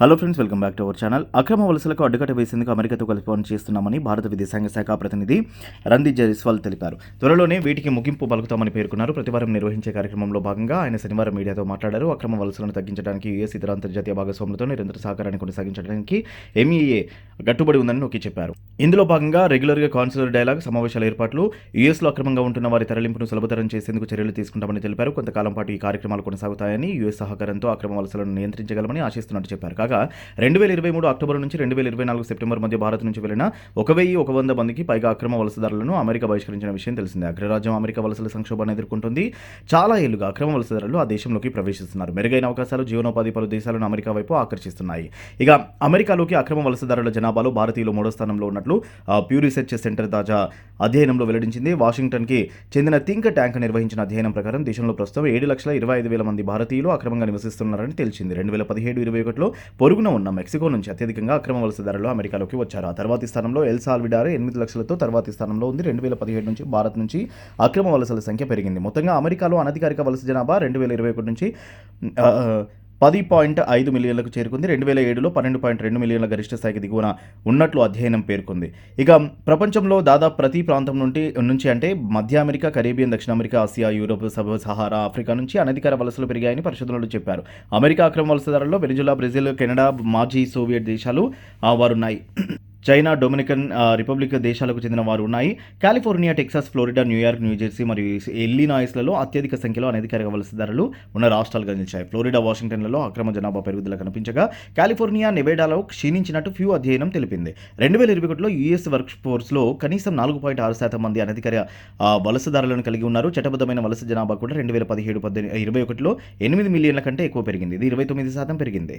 Hello friends welcome back to our channel అక్రమ వలసలకు అడ్డుకట్ట వేసేందుకు అమెరికాతో కలిసి పని చేస్తున్నామని భారత విదేశాంగ శాఖ ప్రతినిధి రందీప్ జైస్వాల్ తెలిపారు. త్వరలోనే వీటికి ముగింపు పలుకుతామని పేర్కొన్నారు. ప్రతివారం నిర్వహించే కార్యక్రమంలో భాగంగా ఆయన శనివారం మీడియాతో మాట్లాడారు. అక్రమ వలసలను తగ్గించడానికి యుఎస్ ఇతర అంతర్జాతీయ భాగస్వాములతో నిరంతర సహకారాన్ని కొనసాగించడానికి ఎంఈఏ కట్టుబడి ఉందని నొక్కి చెప్పారు. ఇందులో భాగంగా రెగ్యులర్గా కాన్సులర్ డైలాగ్ సమావేశాల ఏర్పాట్లు యుఎస్లో అక్రమంగా ఉంటున్న వారి తరలింపును సులభతరం చేసేందుకు చర్యలు తీసుకుంటామని తెలిపారు. కొంతకాలం పాటు ఈ కార్యక్రమాలు కొనసాగుతాయని యుఎస్ సహకారంతో అక్రమ వలసలను నియంత్రించగలమని ఆశిస్తున్నట్టు చెప్పారు. కాగా రెండు వేల ఇరవై మూడు అక్టోబర్ నుంచి రెండు వేల ఇరవై నాలుగు సెప్టెంబర్ మధ్య భారత్ నుంచి వెళ్ళిన ఒక వెయ్యి ఒక వంద మందికి పైగా అక్రమ వలసదారులను అమెరికా బహిష్కరించిన విషయం తెలిసిందే. అగ్రరాజ్యం అమెరికా వలసల సంక్షోభాన్ని ఎదుర్కొంటుంది. చాలా ఏళ్ళుగా అక్రమ వలసదారులు ఆ దేశంలోకి ప్రవేశిస్తున్నారు. మెరుగైన అవకాశాలు జీవనోపాధి పలు దేశాలను అమెరికా వైపు ఆకర్షిస్తున్నాయి. ఇక అమెరికాలోకి అక్రమ వలసదారుల జనాభాలో భారతీయులు మూడో స్థానంలో ఉన్నట్లు ప్యూ రీసెర్చ్ సెంటర్ తాజా అధ్యయనంలో వెల్లడించింది. వాషింగ్టన్కి చెందిన థింక్ ట్యాంక్ నిర్వహించిన అధ్యయనం ప్రకారం దేశంలో ప్రస్తుతం ఏడు లక్షల ఇరవై ఐదు వేల మంది భారతీయులు అక్రమంగా నివసిస్తున్నారని తెలిసింది రెండు వేల పదిహేడు ఇరవై ఒకటిలో పొరుగున ఉన్న మెక్సికో నుంచి అత్యధికంగా అక్రమ వలసదారులు అమెరికాలోకి వచ్చారు. ఆ తర్వాతి స్థానంలో ఎల్ సాల్విడార్ ఎనిమిది లక్షలతో తర్వాతి స్థానంలో ఉంది. రెండు వేల పదిహేడు నుంచి భారత్ నుంచి అక్రమ వలసల సంఖ్య పెరిగింది. మొత్తంగా అమెరికాలో అనధికారిక వలస జనాభా రెండు వేల ఇరవై ఒకటి నుంచి పది పాయింట్ ఐదు మిలియన్లకు చేరుకుంది. రెండు వేల ఏడులో పన్నెండు పాయింట్ రెండు మిలియన్ల గరిష్ట స్థాయికి దిగువన ఉన్నట్లు అధ్యయనం పేర్కొంది. ఇక ప్రపంచంలో దాదాపు ప్రతి ప్రాంతం నుండి నుంచి అంటే మధ్య అమెరికా కరేబియన్ దక్షిణ America Asia Europe sub Sahara Africa నుంచి అనధికార వలసలు పెరిగాయని పరిశోధనలు చెప్పారు. అమెరికా అక్రమ వలసదారుల్లో వెనిజులా బ్రెజిల్ కెనడా మాజీ సోవియట్ దేశాలు ఆ, వారున్నాయి. చైనా డొమినికన్ రిపబ్లిక్ దేశాలకు చెందిన వారు ఉన్నాయి. California Texas Florida New York New Jersey మరియు ఎల్లినాయిస్లలో అత్యధిక సంఖ్యలో అనధికారిక వలసదారులు ఉన్న రాష్ట్రాలుగా నిలిచాయి ఫ్లోరిడా వాషింగ్టన్లలో అక్రమ జనాభా పెరుగుదల కనిపించగా కాలిఫోర్నియా నెవేడాలో క్షీణించినట్టు ఫ్యూ అధ్యయనం తెలిపింది. రెండు వేల ఇరవై ఒకటిలో యూఎస్ వర్క్ ఫోర్స్లో కనీసం నాలుగు పాయింట్ ఆరు శాతం మంది అనధికార వలసదారులను కలిగి ఉన్నారు. చట్టబద్ధమైన వలస జనాభా కూడా రెండు వేల పదిహేడు పద్దెనిమిది ఇరవై ఒకటిలో ఎనిమిది మిలియన్ల కంటే ఎక్కువ పెరిగింది. ఇది ఇరవై తొమ్మిది శాతం పెరిగింది.